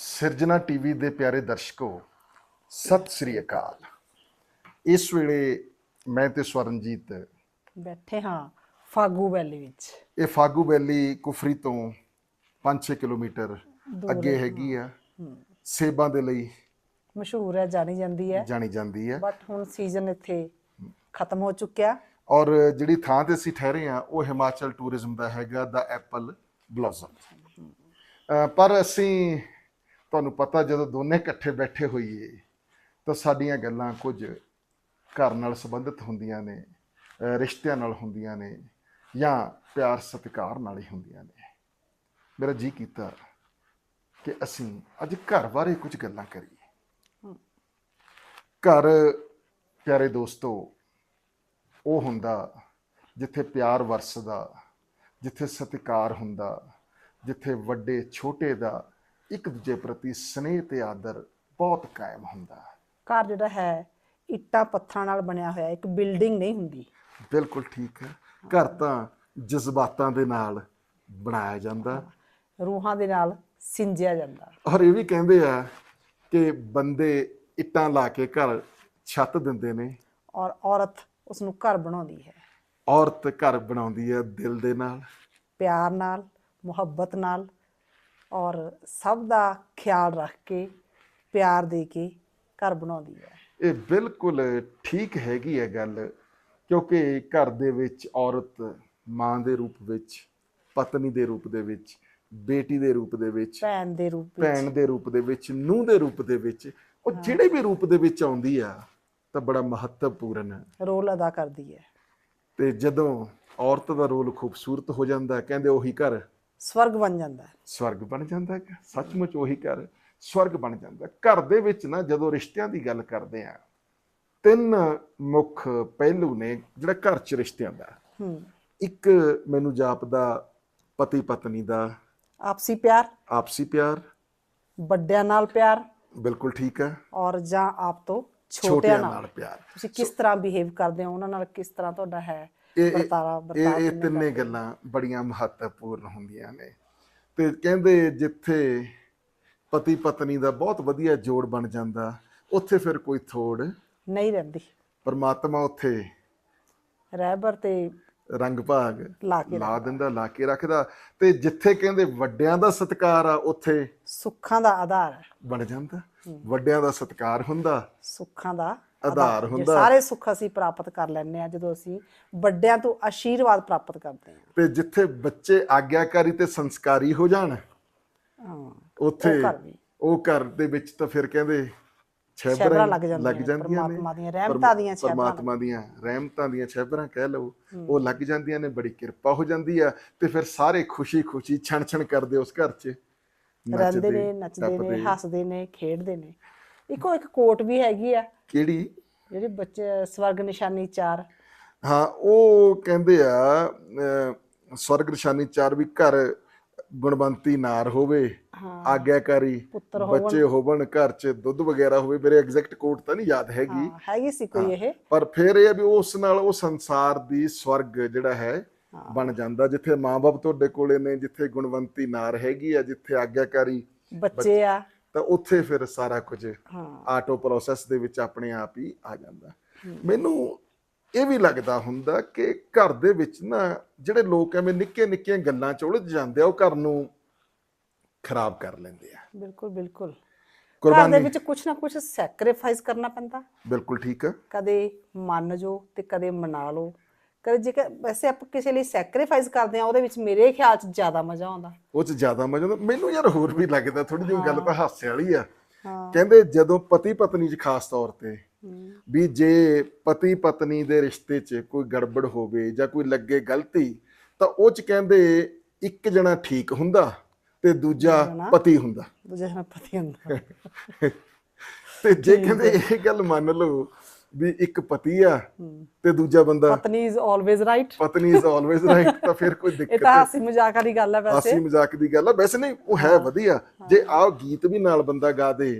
ਸਿਰਜਣਾ ਟੀਵੀ ਦੇ ਪਿਆਰੇ ਦਰਸ਼ਕੋ ਸਤਿ ਸ੍ਰੀ ਅਕਾਲ। ਇਸ ਵੇਲੇ ਮੈਂ ਤੇ ਸਵਰਨਜੀਤ ਬੈਠੇ ਹਾਂ ਫਾਗੂ ਵੈਲੀ ਵਿੱਚ। ਇਹ ਫਾਗੂ ਵੈਲੀ ਕੁਫਰੀ ਤੋਂ 5-6 ਕਿਲੋਮੀਟਰ ਅੱਗੇ ਹੈਗੀ ਆ। ਸੇਬਾਂ ਦੇ ਲਈ ਮਸ਼ਹੂਰ ਹੈ ਜਾਣੀ ਜਾਂਦੀ ਹੈ। ਜਾਣੀ ਜਾਂਦੀ ਹੈ। ਬਟ ਹੁਣ ਸੀਜ਼ਨ ਇੱਥੇ ਖਤਮ ਹੋ ਚੁੱਕਿਆ। ਔਰ ਜਿਹੜੀ ਥਾਂ ਤੇ ਅਸੀਂ ਠਹਿਰੇ ਆ ਉਹ ਹਿਮਾਚਲ ਟੂਰਿਜ਼ਮ ਦਾ ਹੈਗਾ ਦਾ ਐਪਲ ਬਲੌਸਮ। ਪਰ ਅਸੀਂ ਤੁਹਾਨੂੰ ਪਤਾ ਜਦੋਂ ਦੋਨੇ ਇਕੱਠੇ ਬੈਠੇ ਹੋਈਏ ਤਾਂ ਸਾਡੀਆਂ ਗੱਲਾਂ ਕੁਝ ਘਰ ਨਾਲ ਸੰਬੰਧਿਤ ਹੁੰਦੀਆਂ ਨੇ ਰਿਸ਼ਤਿਆਂ ਨਾਲ ਹੁੰਦੀਆਂ ਨੇ ਜਾਂ ਪਿਆਰ ਸਤਿਕਾਰ ਨਾਲ ਹੀ ਹੁੰਦੀਆਂ ਨੇ। ਮੇਰਾ ਜੀ ਕੀਤਾ ਕਿ ਅਸੀਂ ਅੱਜ ਘਰ ਬਾਰੇ ਕੁਝ ਗੱਲਾਂ ਕਰੀਏ। ਘਰ ਪਿਆਰੇ ਦੋਸਤੋ ਉਹ ਹੁੰਦਾ ਜਿੱਥੇ ਪਿਆਰ ਵਰਸਦਾ ਜਿੱਥੇ ਸਤਿਕਾਰ ਹੁੰਦਾ ਜਿੱਥੇ ਵੱਡੇ ਛੋਟੇ ਦਾ ਇੱਕ ਦੂਜੇ ਪ੍ਰਤੀ ਸਨੇਹ ਤੇ ਆਦਰ ਬਹੁਤ ਕਾਇਮ ਹੁੰਦਾ ਘਰ ਜਿਹੜਾ ਹੈ ਇੱਟਾਂ ਪੱਥਰਾਂ ਨਾਲ ਬਣਿਆ ਹੋਇਆ ਇੱਕ ਬਿਲਡਿੰਗ ਨਹੀਂ ਹੁੰਦੀ। ਬਿਲਕੁਲ ਠੀਕ ਹੈ। ਘਰ ਤਾਂ ਜਜ਼ਬਾਤਾਂ ਦੇ ਨਾਲ ਬਣਾਇਆ ਜਾਂਦਾ। ਰੂਹਾਂ ਦੇ ਨਾਲ ਸਿੰਜਿਆ ਜਾਂਦਾ। ਔਰ ਇਹ ਵੀ ਕਹਿੰਦੇ ਆ ਕਿ ਬੰਦੇ ਇੱਟਾਂ ਲਾ ਕੇ ਘਰ ਛੱਤ ਦਿੰਦੇ ਨੇ। ਔਰ ਔਰਤ ਉਸ ਨੂੰ ਘਰ ਬਣਾਉਂਦੀ ਹੈ। ਔਰਤ ਘਰ ਬਣਾਉਂਦੀ ਹੈ ਦਿਲ ਦੇ ਨਾਲ। ਪਿਆਰ ਨਾਲ ਮੁਹੱਬਤ ਨਾਲ ਔਰ ਸਭ ਦਾ ਖਿਆਲ ਰੱਖ ਕੇ ਪਿਆਰ ਦੇ ਕੇ ਘਰ ਬਣਾਉਂਦੀ ਹੈ। ਇਹ ਬਿਲਕੁਲ ਠੀਕ ਹੈਗੀ ਹੈ ਗੱਲ ਕਿਉਂਕਿ ਘਰ ਦੇ ਵਿੱਚ ਔਰਤ ਮਾਂ ਦੇ ਰੂਪ ਵਿੱਚ ਪਤਨੀ ਦੇ ਰੂਪ ਦੇ ਵਿੱਚ ਬੇਟੀ ਦੇ ਰੂਪ ਦੇ ਵਿੱਚ ਭੈਣ ਦੇ ਰੂਪ ਵਿੱਚ। ਭੈਣ ਦੇ ਰੂਪ ਦੇ ਵਿੱਚ ਨੂੰਹ ਦੇ ਰੂਪ ਦੇ ਵਿੱਚ ਉਹ ਜਿਹੜੇ ਵੀ ਰੂਪ ਦੇ ਵਿੱਚ ਆਉਂਦੀ ਆ ਤਾਂ ਬੜਾ ਮਹੱਤਵਪੂਰਨ। ਹੈ ਰੋਲ ਅਦਾ ਕਰਦੀ ਹੈ। ਤੇ ਜਦੋਂ ਔਰਤ ਦਾ ਰੋਲ ਖੂਬਸੂਰਤ ਹੋ ਜਾਂਦਾ ਕਹਿੰਦੇ ਉਹੀ ਘਰ ਸਵਰਗ ਬਣ ਜਾਂਦਾ ਹੈ। ਸਵਰਗ ਬਣ ਜਾਂਦਾ ਹੈ। ਸੱਚਮੁੱਚ ਉਹੀ ਘਰ ਸਵਰਗ ਬਣ ਜਾਂਦਾ। ਘਰ ਦੇ ਵਿੱਚ ਨਾ ਜਦੋਂ ਰਿਸ਼ਤਿਆਂ ਦੀ ਗੱਲ ਕਰਦੇ ਆ ਤਿੰਨ ਮੁੱਖ ਪਹਿਲੂ ਨੇ ਜਿਹੜਾ ਘਰ 'ਚ ਰਿਸ਼ਤਿਆਂ ਦਾ। ਇੱਕ ਮੈਨੂੰ ਜਾਪਦਾ ਪਤੀ ਪਤਨੀ ਦਾ। ਆਪਸੀ ਪਿਆਰ। ਆਪਸੀ ਪਿਆਰ। ਵੱਡਿਆਂ ਨਾਲ ਪਿਆਰ। ਬਿਲਕੁਲ ਠੀਕ ਹੈ। ਔਰ ਜਾਂ ਆਪ ਤੋਂ ਛੋਟਿਆਂ ਨਾਲ। ਪਿਆਰ। ਤੁਸੀਂ ਕਿਸ ਤਰ੍ਹਾਂ ਬਿਹੇਵ ਕਰਦੇ ਹੋ? ਉਹਨਾਂ ਨਾਲ ਕਿਸ ਤਰ੍ਹਾਂ ਤੁਹਾਡਾ ਹੈ? ਇਹ ਇਹ- ਵਰਤਾਰਾ ਇਹ ਤਿੰਨੇ ਗੱਲਾਂ ਬੜੀਆਂ ਮਹੱਤਵਪੂਰਨ ਹੁੰਦੀਆਂ ਨੇ। ਤੇ ਕਹਿੰਦੇ ਜਿੱਥੇ ਪਤੀ ਪਤਨੀ ਦਾ ਬਹੁਤ ਵਧੀਆ ਜੋੜ ਬਣ ਜਾਂਦਾ ਉੱਥੇ ਫਿਰ ਕੋਈ ਥੋੜ ਨਹੀਂ ਰਹਿੰਦੀ। ਪਰਮਾਤਮਾ ਉੱਥੇ ਰਹਿਬਰ ਤੇ ਰੰਗ ਭਾਗ ਲਾ ਕੇ ਲਾ ਦਿੰਦਾ ਲਾ ਕੇ ਰੱਖਦਾ। ਤੇ ਜਿੱਥੇ ਕਹਿੰਦੇ ਵੱਡਿਆਂ ਦਾ ਸਤਿਕਾਰ ਆ ਉੱਥੇ ਸੁੱਖਾਂ ਦਾ ਆਧਾਰ। ਬਣ ਜਾਂਦਾ। ਵੱਡਿਆਂ ਦਾ ਸਤਿਕਾਰ ਹੁੰਦਾ। ਸੁੱਖਾਂ ਦਾ ਆਧਾਰ ਹੁੰਦਾ। ਸਾਰੇ ਸੁੱਖ ਅਸੀਂ ਪ੍ਰਾਪਤ ਕਰ ਲੈਂਦੇ ਆ ਜਦੋਂ ਅਸੀਂ ਵੱਡਿਆਂ ਤੋਂ ਆਸ਼ੀਰਵਾਦ ਪ੍ਰਾਪਤ ਕਰਦੇ ਹਾਂ। ਤੇ ਜਿੱਥੇ ਬੱਚੇ ਆਗਿਆਕਾਰੀ ਤੇ ਸੰਸਕਾਰੀ ਹੋ ਜਾਣ ਹਾਂ ਉੱਥੇ ਉਹ ਘਰ ਦੇ ਵਿੱਚ ਤਾਂ ਫਿਰ ਕਹਿੰਦੇ ਛੈਬਰਾਂ ਲੱਗ ਜਾਂਦੀਆਂ ਨੇ, ਪਰਮਾਤਮਾ ਦੀਆਂ ਰਹਿਮਤਾਂ ਦੀਆਂ ਛੈਬਰਾਂ। ਪਰਮਾਤਮਾ ਦੀਆਂ ਰਹਿਮਤਾਂ ਦੀਆਂ ਛੈਬਰਾਂ ਕਹਿ ਲਓ ਉਹ ਲੱਗ ਜਾਂਦੀਆਂ ਨੇ ਬੜੀ ਕਿਰਪਾ ਹੋ ਜਾਂਦੀ ਆ ਤੇ ਫਿਰ ਸਾਰੇ ਖੁਸ਼ੀ ਖੁਸ਼ੀ ਛਣ ਛਣ ਕਰਦੇ ਉਸ ਘਰ 'ਚ। ਰਹਿੰਦੇ ਨੇ ਨੱਚਦੇ ਨੇ। ਹੱਸਦੇ ਨੇ ਖੇਡਦੇ ਨੇ। ਇੱਕੋ ਇੱਕ ਕੋਟ ਵੀ ਹੈਗੀ ਆ। ਕਿਹੜੀ? ਜਿਹੜੇ ਬੱਚੇ ਸਵਰਗ ਨਿਸ਼ਾਨੀ 4 ਹਾਂ ਉਹ ਕਹਿੰਦੇ ਆ ਅਹ, ਸਵਰਗ ਨਿਸ਼ਾਨੀ ਚਾਰ ਵੀ ਘਰ ਗੁਣਵੰਤੀ ਨਾਰ ਹੋਵੇ ਹਾਂ। ਆਗਿਆਕਾਰੀ ਪੁੱਤਰ ਹੋਵਣ। ਬੱਚੇ ਹੋਵਣ ਘਰ 'ਚ ਦੁੱਧ ਵਗੈਰਾ ਹੋਵੇ ਮੇਰੇ ਐਗਜ਼ੈਕਟ ਕੋਟ ਤਾਂ ਨਹੀਂ ਯਾਦ ਹੈਗੀ ਹਾਂ ਹੈਗੀ। ਸੀ ਕੋਈ ਇਹ। ਪਰ ਫਿਰ ਇਹ ਆ ਵੀ ਉਸ ਨਾਲ ਉਹ ਸੰਸਾਰ ਦੀ ਸਵਰਗ ਜਿਹੜਾ ਹੈ ਬਣ ਜਾਂਦਾ। ਜਿੱਥੇ ਮਾਪੇ ਤੁਹਾਡੇ ਕੋਲੇ ਨੇ ਜਿੱਥੇ ਗੁਣਵੰਤੀ ਨਾਰ ਹੈਗੀ ਆ ਜਿੱਥੇ ਆਗਿਆਕਾਰੀ ਬੱਚੇ ਆ। ਤਾਂ ਉੱਥੇ ਫਿਰ ਸਾਰਾ ਕੁਝ ਹਾਂ। ਆਟੋ ਪ੍ਰੋਸੈਸ ਦੇ ਵਿੱਚ ਆਪਣੇ ਆਪ ਹੀ ਆ ਜਾਂਦਾ। ਮੈਨੂੰ ਇਹ ਵੀ ਲੱਗਦਾ ਹੁੰਦਾ ਕਿ ਘਰ ਦੇ ਵਿੱਚ ਨਾ ਜਿਹੜੇ ਲੋਕ ਐਵੇਂ ਨਿੱਕੇ ਨਿੱਕੀਆਂ ਗੱਲਾਂ ਚ ਉਲਝ ਜਾਂਦੇ ਆ ਉਹ ਘਰ ਨੂੰ ਖਰਾਬ ਕਰ ਲੈਂਦੇ ਆ। ਬਿਲਕੁਲ ਬਿਲਕੁਲ। ਘਰ ਦੇ ਕੁਰਬਾਨੀ। ਵਿੱਚ ਕੁਝ ਨਾ ਕੁਝ ਸੈਕਰੀਫਾਈਸ ਕਰਨਾ ਪੈਂਦਾ। ਬਿਲਕੁਲ ਠੀਕ ਆ। ਕਦੇ ਮੰਨ ਜੋ ਤੇ ਕਦੇ ਮਨਾ ਲਓ। ਕਦੇ ਜੇਕਰ ਵੈਸੇ ਆਪਾਂ ਕਿਸੇ ਲਈ ਸੈਕਰੀਫਾਈਸ ਕਰਦੇ ਆ ਉਹਦੇ ਵਿੱਚ ਮੇਰੇ ਖਿਆਲ 'ਚ ਜ਼ਿਆਦਾ ਮਜ਼ਾ ਆਉਂਦਾ। ਉਹ ਚ ਜ਼ਿਆਦਾ ਮਜ਼ਾ ਆਉਂਦਾ। ਮੈਨੂੰ ਯਾਰ ਹੋਰ ਵੀ ਲੱਗਦਾ ਥੋੜੀ ਜਿਹੀ ਗੱਲ ਤਾਂ ਹਾਸੇ ਵਾਲੀ ਆ। ਕਹਿੰਦੇ ਜਦੋਂ ਪਤੀ ਪਤਨੀ ਚ ਖਾਸ ਤੌਰ ਤੇ ਵੀ ਜੇ ਪਤੀ ਪਤਨੀ ਦੇ ਰਿਸ਼ਤੇ 'ਚ ਕੋਈ ਗੜਬੜ ਹੋਵੇ ਜਾਂ ਕੋਈ ਲੱਗੇ ਗਲਤੀ ਤਾਂ ਉਹ 'ਚ ਕਹਿੰਦੇ ਇੱਕ ਜਣਾ ਠੀਕ ਹੁੰਦਾ ਤੇ ਦੂਜਾ? ਪਤੀ ਹੁੰਦਾ। ਦੂਜੇ ਪਤੀ ਹੁੰਦਾ। ਤੇ ਜੇ ਕਹਿੰਦੇ ਇਹ ਗੱਲ ਮੰਨ ਲਓ ਵੀ ਇੱਕ ਪਤੀ ਆ ਤੇ ਦੂਜਾ ਬੰਦਾ ਪਤਨੀ ਇਜ਼ ਆਲਵੇਜ਼ ਰਾਈਟ ਪਤਨੀ ਇਜ਼ ਆਲਵੇਜ਼ ਰਾਈਟ ਤਾਂ ਫਿਰ ਕੋਈ ਦਿੱਕਤ ਇਹ ਤਾਂ ਹਾਸੀ ਮਜ਼ਾਕ ਦੀ ਗੱਲ ਆ ਵੈਸੇ। ਹਾਸੀ ਮਜ਼ਾਕ ਦੀ ਗੱਲ ਆ। ਵੈਸੇ ਨਹੀਂ ਉਹ ਹੈ ਵਧੀਆ। ਜੇ ਆ ਗੀਤ ਵੀ ਨਾਲ ਬੰਦਾ ਗਾ ਦੇ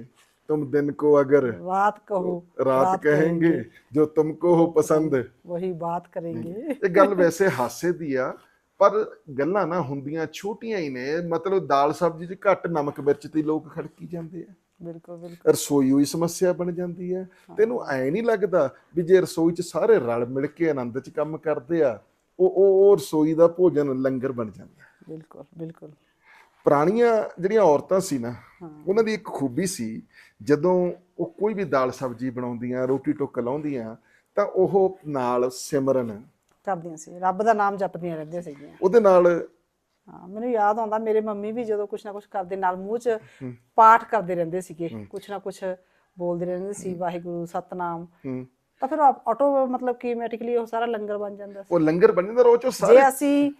तुम दिन को अगर रात कहो रात, रात कहेंगे जो तुमको हो पसंद वही बात करेंगे ਇਹ ਗੱਲ ਵੈਸੇ ਹਾਸੇ ਦੀ ਆ ਪਰ ਗੱਲਾਂ ਨਾ ਹੁੰਦੀਆਂ ਛੋਟੀਆਂ ਹੀ ਨੇ। ਮਤਲਬ ਦਾਲ ਸਬਜ਼ੀ 'ਚ ਘੱਟ ਨਮਕ ਮਿਰਚ ਤੇ ਲੋਕ ਖੜਕੀ ਜਾਂਦੇ ਆ। ਬਿਲਕੁਲ ਬਿਲਕੁਲ। ਰਸੋਈ ਹੋਈ ਸਮੱਸਿਆ ਬਣ ਜਾਂਦੀ ਹੈ। ਤੈਨੂੰ ਐ ਨਹੀਂ ਲੱਗਦਾ ਵੀ ਜੇ ਰਸੋਈ 'ਚ ਸਾਰੇ ਰਲ ਮਿਲ ਕੇ ਆਨੰਦ 'ਚ ਕੰਮ ਕਰਦੇ ਆ ਉਹ ਉਹ ਰਸੋਈ ਦਾ ਭੋਜਨ ਲੰਗਰ ਬਣ ਜਾਂਦਾ। ਬਿਲਕੁਲ ਬਿਲਕੁਲ। ਪੁਰਾਣੀਆਂ ਜਿਹੜੀਆਂ ਔਰਤਾਂ ਸੀ ਨਾ ਉਹਨਾਂ ਦੀ ਇੱਕ ਖੂਬੀ ਸੀ ਜਦੋਂ ਉਹ ਕੋਈ ਵੀ ਦਾਲ ਸਬਜ਼ੀ ਬਣਾਉਂਦੀਆਂ ਰੋਟੀ ਟੁੱਕ ਲਾਉਂਦੀਆਂ ਤਾਂ ਉਹ ਨਾਲ ਸਿਮਰਨ ਕਰਦੀਆਂ ਸੀ। ਰੱਬ ਦਾ ਨਾਮ ਜਪਦੀਆਂ ਰਹਿੰਦੀਆਂ ਸੀਗੀਆਂ। ਉਹਦੇ ਨਾਲ ਹਾਂ ਮੈਨੂੰ ਯਾਦ ਆਉਂਦਾ ਮੇਰੇ ਮੰਮੀ ਵੀ ਜਦੋਂ ਕੁਛ ਨਾ ਕੁਛ ਕਰਦੇ ਨਾਲ ਮੂੰਹ 'ਚ ਪਾਠ ਕਰਦੇ ਰਹਿੰਦੇ ਸੀਗੇ ਕੁਛ ਨਾ ਕੁਛ ਬੋਲਦੇ ਰਹਿੰਦੇ ਸੀ ਵਾਹਿਗੁਰੂ ਸਤਨਾਮ। ਤਾਂ ਫਿਰ ਆਟੋ ਮਤਲਬ ਕਿ ਆਟੋਮੈਟਿਕਲੀ ਉਹ ਸਾਰਾ ਲੰਗਰ ਬਣ ਜਾਂਦਾ ਸੀ। ਉਹ ਲੰਗਰ ਬਣ ਜਾਂਦਾ ਰੋਜ਼ ਉਹ ਸਾਰੇ ਜੇ ਅਸੀਂ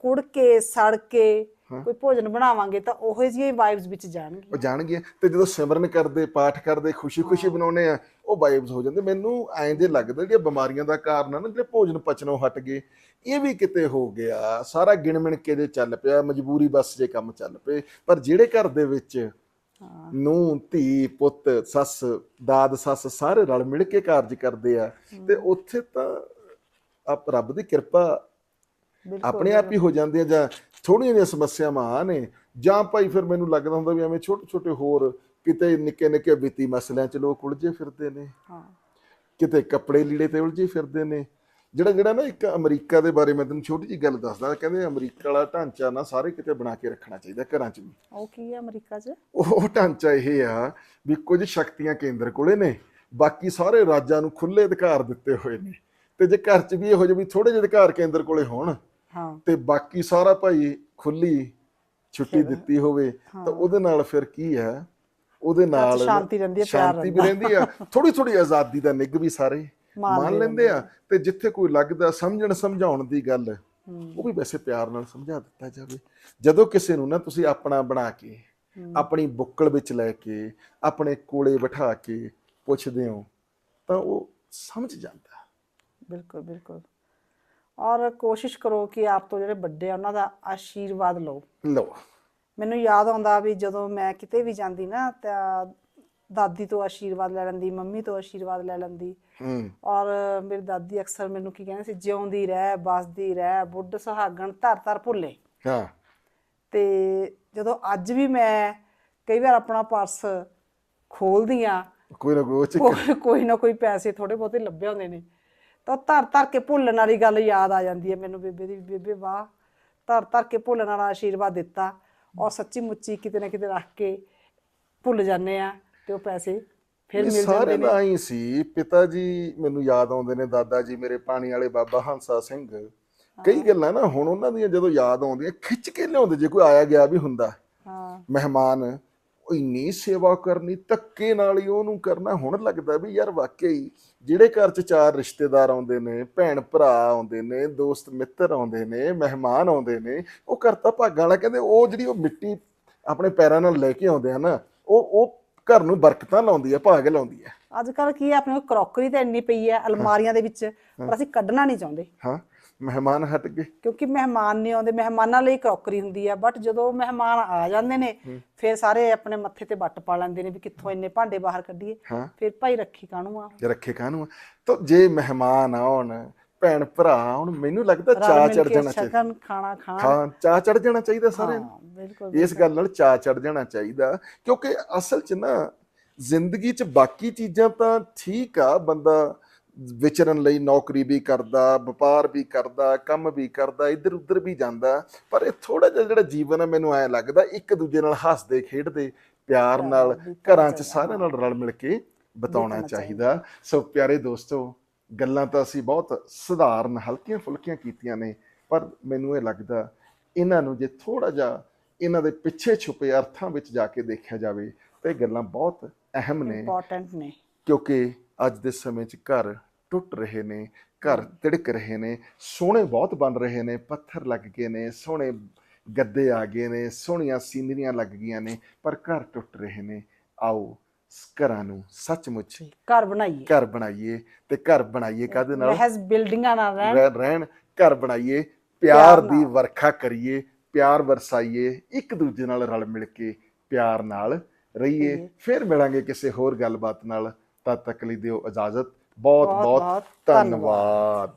ਕੁੜ ਕੇ ਸੜ ਕੇ ਕੋਈ ਭੋਜਨ ਬਣਾਵਾਂਗੇ ਤਾਂ ਉਹੋ ਜਿਹੀਆਂ ਵਾਈਬਸ ਵਿੱਚ ਜਾਣਗੀਆਂ। ਉਹ ਜਾਣਗੇ ਤੇ ਜਦੋਂ ਸਿਮਰਨ ਕਰਦੇ ਪਾਠ ਕਰਦੇ ਖੁਸ਼ੀ-ਖੁਸ਼ੀ ਬਣਾਉਨੇ ਆ ਉਹ ਵਾਈਬਸ ਹੋ ਜਾਂਦੇ। ਮੈਨੂੰ ਐਂ ਜੇ ਲੱਗਦਾ ਜਿਹੜੀਆਂ ਬਿਮਾਰੀਆਂ ਦਾ ਕਾਰਨ ਆ ਨਾ ਜਿਹੜੇ ਭੋਜਨ ਪਚਣੋਂ ਹਟ ਗਏ ਇਹ ਵੀ ਕਿਤੇ ਹੋ ਗਿਆ। ਸਾਰਾ ਗਿਣ ਮਿਣ ਕੇ ਜੇ ਚੱਲ ਪਿਆ ਮਜਬੂਰੀ ਬਸ ਜੇ ਕੰਮ ਚੱਲ ਪਏ। ਪਰ ਜਿਹੜੇ ਘਰ ਦੇ ਵਿੱਚ ਨੂੰ ਧੀ ਪੁੱਤ ਸੱਸ ਦਾਦ ਸੱਸ ਸਾਰੇ ਰਲ ਮਿਲ ਕੇ ਕਾਰਜ ਕਰਦੇ ਆ ਤੇ ਉੱਥੇ ਤਾਂ ਆਪ ਰੱਬ ਦੀ ਕਿਰਪਾ ਆਪਣੇ ਆਪ ਹੀ ਹੋ ਜਾਂਦੇ ਆ ਜਾਂ ਥੋੜੀਆਂ ਜਿਹੀਆਂ ਸਮੱਸਿਆਵਾਂ ਆ ਨੇ ਜਾਂ ਭਾਈ ਫਿਰ ਮੈਨੂੰ ਲੱਗਦਾ ਹੁੰਦਾ ਵੀ ਐਵੇਂ ਛੋਟੇ ਛੋਟੇ ਹੋਰ ਕਿਤੇ ਨਿੱਕੇ ਨਿੱਕੇ ਵਿੱਤੀ ਮਸਲਿਆਂ 'ਚ ਲੋਕ ਉਲਝੇ ਫਿਰਦੇ ਨੇ। ਹਾਂ। ਕਿਤੇ ਕੱਪੜੇ ਲੀੜੇ ਤੇ ਉਲਝੇ ਫਿਰਦੇ ਨੇ। ਜਿਹੜਾ ਜਿਹੜਾ ਨਾ ਇੱਕ ਅਮਰੀਕਾ ਦੇ ਬਾਰੇ ਮੈਂ ਤੈਨੂੰ ਛੋਟੀ ਜੀ ਗੱਲ ਦੱਸਦਾ ਕਹਿੰਦੇ ਅਮਰੀਕਾ ਵਾਲਾ ਢਾਂਚਾ ਨਾ ਸਾਰੇ ਕਿਤੇ ਬਣਾ ਕੇ ਰੱਖਣਾ ਚਾਹੀਦਾ ਘਰਾਂ 'ਚ ਵੀ। ਉਹ ਕੀ ਹੈ ਅਮਰੀਕਾ 'ਚ? ਉਹ ਢਾਂਚਾ ਇਹ ਆ ਵੀ ਕੁਝ ਸ਼ਕਤੀਆਂ ਕੇਂਦਰ ਕੋਲੇ ਨੇ ਬਾਕੀ ਸਾਰੇ ਰਾਜਾਂ ਨੂੰ ਖੁੱਲੇ ਅਧਿਕਾਰ ਦਿੱਤੇ ਹੋਏ ਨੇ। ਤੇ ਜੇ ਘਰ 'ਚ ਵੀ ਇਹੋ ਜਿਹੇ ਵੀ ਥੋੜੇ ਜਿਹੇ ਅਧਿਕਾਰ ਕੇਂਦਰ ਕੋਲੇ ਹੋਣ ਹਾਂ। ਤੇ ਬਾਕੀ ਸਾਰਾ ਭਾਈ ਖੁੱਲੀ ਛੁੱਟੀ ਦਿੱਤੀ ਹੋਵੇ ਤਾਂ ਉਹਦੇ ਨਾਲ ਫਿਰ ਕੀ ਹੈ? ਉਹਦੇ ਨਾਲ ਸ਼ਾਂਤੀ ਰਹਿੰਦੀ ਹੈ, ਪਿਆਰ ਸ਼ਾਂਤੀ ਵੀ ਰਹਿੰਦੀ। ਆ। ਥੋੜੀ ਥੋੜੀ ਆਜ਼ਾਦੀ ਦਾ ਨਿੱਘ ਵੀ ਸਾਰੇ ਮੰਨ ਲੈਂਦੇ ਆ। ਤੇ ਜਿੱਥੇ ਕੋਈ ਲੱਗਦਾ ਸਮਝਣ ਸਮਝਾਉਣ ਦੀ ਗੱਲ। ਉਹ ਵੀ ਵੈਸੇ ਪਿਆਰ ਨਾਲ ਸਮਝਾ ਦਿੱਤਾ ਜਾਵੇ। ਜਦੋਂ ਕਿਸੇ ਨੂੰ ਨਾ ਤੁਸੀਂ ਆਪਣਾ ਬਣਾ ਕੇ ਆਪਣੀ ਬੁੱਕਲ ਵਿੱਚ ਲੈ ਕੇ ਆਪਣੇ ਕੋਲੇ ਬਿਠਾ ਕੇ ਪੁੱਛਦੇ ਹੋ ਤਾਂ ਉਹ ਸਮਝ ਜਾਂਦਾ। ਬਿਲਕੁਲ ਬਿਲਕੁਲ। ਔਰ ਕੋਸ਼ਿਸ਼ ਕਰੋ ਕਿ ਆਪ ਤੋਂ ਜਿਹੜੇ ਵੱਡੇ ਆ ਉਹਨਾਂ ਦਾ ਆਸ਼ੀਰਵਾਦ ਲਓ। ਲਓ। ਮੈਨੂੰ ਯਾਦ ਆਉਂਦਾ ਵੀ ਜਦੋਂ ਮੈਂ ਕਿਤੇ ਵੀ ਜਾਂਦੀ ਨਾ ਤਾਂ ਦਾਦੀ ਤੋਂ ਆਸ਼ੀਰਵਾਦ ਲੈ ਲੈਂਦੀ ਮੰਮੀ ਤੋਂ ਆਸ਼ੀਰਵਾਦ ਲੈ ਲੈਂਦੀ। ਹੂੰ। ਔਰ ਮੇਰੀ ਦਾਦੀ ਅਕਸਰ ਮੈਨੂੰ ਕੀ ਕਹਿੰਦੇ ਸੀ ਜਿਉਂਦੀ ਰਹਿ ਬਸਦੀ ਰਹਿ ਬੁੱਢ ਸੁਹਾਗਣ ਧਰ ਧਰ ਭੁੱਲੇ। ਹਾਂ। ਤੇ ਜਦੋਂ ਅੱਜ ਵੀ ਮੈਂ ਕਈ ਵਾਰ ਆਪਣਾ ਪਰਸ ਖੋਲਦੀ ਆ ਕੋਈ ਨਾ ਕੋਈ ਕੋਈ ਨਾ ਕੋਈ ਪੈਸੇ ਥੋੜੇ ਬਹੁਤੇ ਲੱਭੇ ਹੁੰਦੇ ਨੇ। ਤਾਂ ਧਰ ਧਰ ਕੇ ਭੁੱਲਣ ਵਾਲੀ ਗੱਲ ਯਾਦ ਆ ਜਾਂਦੀ ਹੈ ਮੈਨੂੰ ਬੇਬੇ ਦੀ ਬੇਬੇ ਵਾਹ। ਧਰ ਧਰ ਕੇ ਭੁੱਲਣ ਵਾਲਾ ਆਸ਼ੀਰਵਾਦ ਦਿੱਤਾ। ਔਰ ਸੱਚੀ ਮੁੱਚੀ ਕਿਤੇ ਨਾ ਕਿਤੇ ਰੱਖ ਕੇ ਭੁੱਲ ਜਾਂਦੇ ਆ ਤੇ ਉਹ ਪੈਸੇ ਫਿਰ ਮਿਲ ਸਾਰੇ ਜਾਂਦੇ ਨੇ। ਦਾ ਹੀ ਸੀ। ਪਿਤਾ ਜੀ ਮੈਨੂੰ ਯਾਦ ਆਉਂਦੇ ਨੇ ਦਾਦਾ ਜੀ ਮੇਰੇ ਪਾਣੀ ਵਾਲੇ ਬਾਬਾ ਹੰਸਾ ਸਿੰਘ। ਕਈ ਗੱਲਾਂ ਨਾ ਹੁਣ ਉਹਨਾਂ ਦੀਆਂ ਜਦੋਂ ਯਾਦ ਆਉਂਦੀਆਂ ਖਿੱਚ ਕੇ ਲਿਆਉਂਦੇ ਜੇ ਕੋਈ ਆਇਆ ਗਿਆ ਵੀ ਹੁੰਦਾ। ਹਾਂ। ਮਹਿਮਾਨ ਉਹ ਇੰਨੀ ਸੇਵਾ ਕਰਨੀ ਧੱਕੇ ਨਾਲ ਹੀ ਉਹਨੂੰ ਕਰਨਾ ਹੁਣ ਲੱਗਦਾ ਵੀ ਯਾਰ ਵਾਕਈ ਜਿਹੜੇ ਘਰ ਚ ਚਾਰ ਰਿਸ਼ਤੇਦਾਰ ਆਉਂਦੇ ਨੇ ਭੈਣ ਭਰਾ ਆਉਂਦੇ ਨੇ ਦੋਸਤ ਮਿੱਤਰ ਆਉਂਦੇ ਨੇ ਮਹਿਮਾਨ ਆਉਂਦੇ ਨੇ ਉਹ ਘਰ ਤਾਂ ਭਾਗਾਂ ਵਾਲਾ ਕਹਿੰਦੇ ਉਹ ਜਿਹੜੀ ਉਹ ਮਿੱਟੀ ਆਪਣੇ ਪੈਰਾਂ ਨਾਲ ਲੈ ਕੇ ਆਉਂਦੇ ਆ ਨਾ ਉਹ ਉਹ ਘਰ ਨੂੰ ਬਰਕਤਾਂ ਲਾਉਂਦੀ ਆ ਭਾਗ ਲਾਉਂਦੀ ਆ। ਅੱਜ ਕੱਲ ਕੀ ਹੈ ਆਪਣੇ ਕੋਲ ਕਰੋਕਰੀ ਤਾਂ ਇੰਨੀ ਪਈ ਹੈ ਅਲਮਾਰੀਆਂ ਦੇ ਵਿੱਚ ਪਰ ਅਸੀਂ ਕੱਢਣਾ ਨਹੀਂ ਚਾਹੁੰਦੇ। ਹਾਂ। ਮਹਿਮਾਨ ਹਟ ਗਏ। ਕਿਉਂਕਿ ਮਹਿਮਾਨ ਨਹੀਂ ਆਉਂਦੇ ਮਹਿਮਾਨਾਂ ਲਈ ਕਰੋਕਰੀ ਹੁੰਦੀ ਆ ਬਟ ਜਦੋਂ ਮਹਿਮਾਨ ਆ ਜਾਂਦੇ ਨੇ ਫਿਰ ਸਾਰੇ ਆਪਣੇ ਮੱਥੇ ਤੇ ਵੱਟ ਪਾ ਲੈਂਦੇ ਨੇ ਵੀ ਕਿੱਥੋਂ ਇੰਨੇ ਭਾਂਡੇ ਬਾਹਰ ਕੱਢੀਏ। ਫਿਰ ਭਾਈ ਰੱਖੀ ਕਾਹਨੂੰ ਆ? ਜੇ ਰੱਖੇ ਕਾਹਨੂੰ ਆ? ਤਾਂ ਜੇ ਮਹਿਮਾਨ ਆਉਣ ਭੈਣ ਭਰਾ ਆਉਣ ਮੈਨੂੰ ਲੱਗਦਾ ਚਾਹ ਚੜ ਜਾਣਾ ਚਾਹੀਦਾ। ਖਾਣਾ ਖਾਣ। ਹਾਂ ਚਾਹ ਚੜ ਜਾਣਾ ਚਾਹੀਦਾ ਸਾਰਿਆਂ ਨੂੰ। ਹਾਂ ਬਿਲਕੁਲ ਇਸ ਗੱਲ ਨਾਲ ਚਾਹ ਚੜ ਜਾਣਾ ਚਾਹੀਦਾ ਕਿਉਂਕਿ ਅਸਲ 'ਚ ਨਾ ਜ਼ਿੰਦਗੀ 'ਚ ਬਾਕੀ ਚੀਜ਼ਾਂ ਤਾਂ ਠੀਕ ਆ ਬੰਦਾ ਵਿਚਰਨ ਲਈ ਨੌਕਰੀ ਵੀ ਕਰਦਾ ਵਪਾਰ ਵੀ ਕਰਦਾ ਕੰਮ ਵੀ ਕਰਦਾ ਇੱਧਰ ਉੱਧਰ ਵੀ ਜਾਂਦਾ। ਪਰ ਇਹ ਥੋੜਾ ਜਿਹਾ ਜਿਹੜਾ ਜੀਵਨ ਹੈ ਮੈਨੂੰ ਐ ਲੱਗਦਾ ਇੱਕ ਦੂਜੇ ਨਾਲ ਹੱਸਦੇ ਖੇਡਦੇ ਪਿਆਰ ਨਾਲ ਘਰਾਂ 'ਚ ਸਾਰਿਆਂ ਨਾਲ ਰਲ ਮਿਲ ਕੇ ਬਿਤਾਉਣਾ ਚਾਹੀਦਾ। ਸੋ ਪਿਆਰੇ ਦੋਸਤੋ ਗੱਲਾਂ ਤਾਂ ਅਸੀਂ ਬਹੁਤ ਸਧਾਰਨ ਹਲਕੀਆਂ ਫੁਲਕੀਆਂ ਕੀਤੀਆਂ ਨੇ ਪਰ ਮੈਨੂੰ ਇਹ ਲੱਗਦਾ ਇਹਨਾਂ ਨੂੰ ਜੇ ਥੋੜਾ ਜਿਹਾ ਇਹਨਾਂ ਦੇ ਪਿੱਛੇ ਛੁਪੇ ਅਰਥਾਂ ਵਿੱਚ ਜਾ ਕੇ ਦੇਖਿਆ ਜਾਵੇ ਤਾਂ ਇਹ ਗੱਲਾਂ ਬਹੁਤ ਅਹਿਮ ਨੇ। ਇੰਪੋਰਟੈਂਟ ਨੇ। ਕਿਉਂਕਿ ਅੱਜ ਦੇ ਸਮੇਂ 'ਚ ਘਰ ਟੁੱਟ ਰਹੇ ਨੇ ਘਰ ਤਿੜਕ ਰਹੇ ਨੇ ਸੋਹਣੇ ਬਹੁਤ ਬਣ ਰਹੇ ਨੇ ਪੱਥਰ ਲੱਗ ਗਏ ਨੇ ਸੋਹਣੇ ਗੱਦੇ ਆ ਗਏ ਨੇ ਸੋਹਣੀਆਂ ਸੀਨਰੀਆਂ ਲੱਗ ਗਈਆਂ ਨੇ ਪਰ ਘਰ ਟੁੱਟ ਰਹੇ ਨੇ। ਆਓ ਘਰਾਂ ਨੂੰ ਸੱਚਮੁੱਚ ਘਰ ਬਣਾਈਏ। ਘਰ ਬਣਾਈਏ ਤੇ ਘਰ ਬਣਾਈਏ ਕਾਹਦੇ ਨਾਲ? ਮਹਿਜ਼ ਬਿਲਡਿੰਗਾਂ ਨਾਲ ਰਹਿਣ। ਰਹਿ- ਰਹਿਣ ਘਰ ਬਣਾਈਏ ਪਿਆਰ ਦੀ। ਵਰਖਾ ਕਰੀਏ ਪਿਆਰ ਵਰਸਾਈਏ ਇੱਕ ਦੂਜੇ ਨਾਲ ਰਲ ਮਿਲ ਕੇ ਪਿਆਰ ਨਾਲ ਰਹੀਏ। ਫਿਰ ਮਿਲਾਂਗੇ ਕਿਸੇ ਹੋਰ ਗੱਲਬਾਤ ਨਾਲ। ਤਦ ਤੱਕ ਲਈ ਦਿਓ ਇਜਾਜ਼ਤ ਬਹੁਤ ਬਹੁਤ-। ਧੰਨਵਾਦ